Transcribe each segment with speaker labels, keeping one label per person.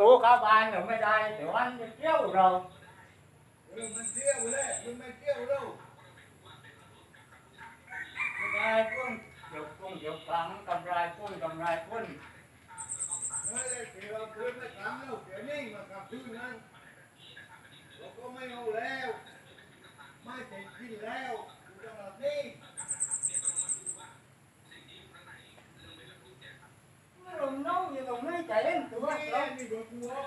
Speaker 1: รู้ข้าวบานเนี่ยไม่ได้แต่วันจะเที่ยวเรา
Speaker 2: เออมันเที่ยวเลยมันไม่เที่ยวแล้ว
Speaker 1: ไม่ได้พุ่งเดี๋ยวพุ่งเดี๋ยวฟังกำไรพุ่งกำไรพุ่ง
Speaker 2: เฮ้ยเดี๋ยวเราคืนไม่ทำแล้วเดี๋ยวนี้มากับคืนนั้นเราก็ไม่เอาแล้ว ไม่ใจกินแล้วอยู่จังหวัดนี้
Speaker 1: ลงน้องอยู่ตรงนี้ใจเล่นตัว
Speaker 2: นี่
Speaker 1: เรา
Speaker 2: นี่โดนกูออก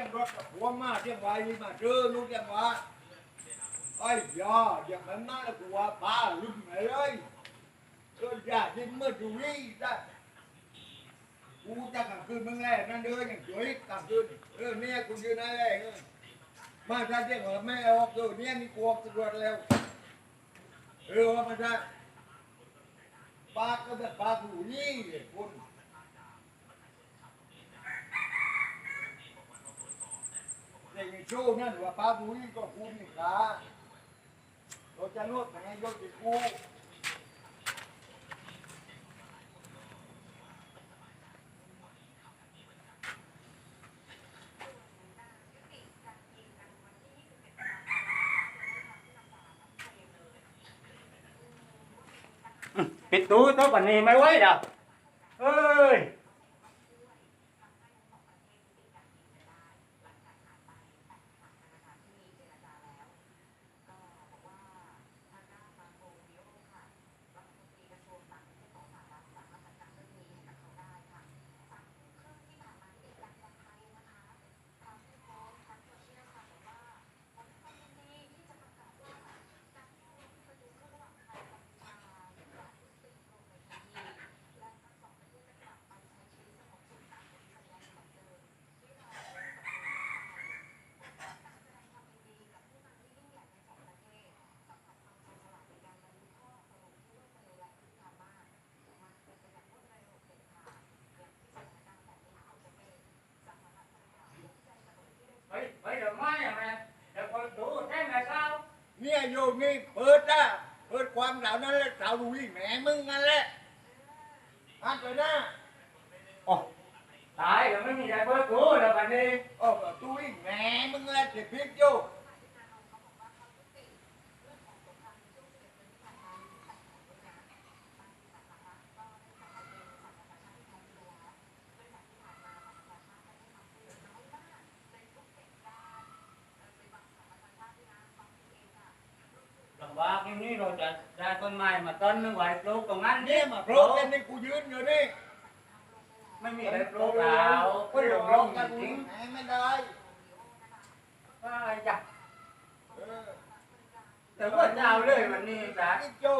Speaker 2: ย
Speaker 1: ง
Speaker 2: รถเที่ยงรถกับหัวมาเที่ยงไว้นี่มาเจอลูกเที่ยงว่าไอ้ยาอย่างนั้นน่ากูว่าป้าลุ่มไหนเลยเออย่าทิ้งมือดูนี่ได้กูจะกลางคืนมึงแหละนั่นเด้ออย่างสวยกลางคืนเออเนี่ยกูยืนนั่นแหละเออมาถ้าเที่ยงว่าไม่เอาออกตัวเนี่ยนี่กูออกตำรวจแล้วเออว่ามันจะปากก็แบบปากหูนี่คุณเด็กใน ชว์นั่นว่าป้ากหูนี่ก็คุณนี่ขาเราจะนวดยังไงยกติกู
Speaker 1: ปิดตู้ตัวปันนี้ไม่ไหวดอกเอ้ย ไปไปเดี๋ยวมาอย่างไรเดี๋ยวคนดูแท่งไงเก้า
Speaker 2: เนี่ย โยมนี่เปิดนะเปิดความเหล่านั้นแหละสาวดูนี่แหมมึงนั่นแหละอันเลยนะ
Speaker 1: โอ้ตายเดี๋ยวไม่มีใครเปิดตู้แล้วปันนี้
Speaker 2: โอ้ดูนี่แหมมึงแหละเจ็บพิษอยู่
Speaker 1: ลำบากอย่างนี้เราจะได้ต้นไม้มาต้นหนึงไว้ปลูกตรงนั้น
Speaker 2: เนี่ยมาโปรกันนี่กูยืนอยู่นี่
Speaker 1: ไม่มีใครปลูกแล้วก็หลงลงกันจริง
Speaker 2: แหมไม่ได้
Speaker 1: ไอ้จ้ะ
Speaker 2: เออ
Speaker 1: แต่ว่าเจ้าเลยวันนี้จ้ะ
Speaker 2: นี่โจ้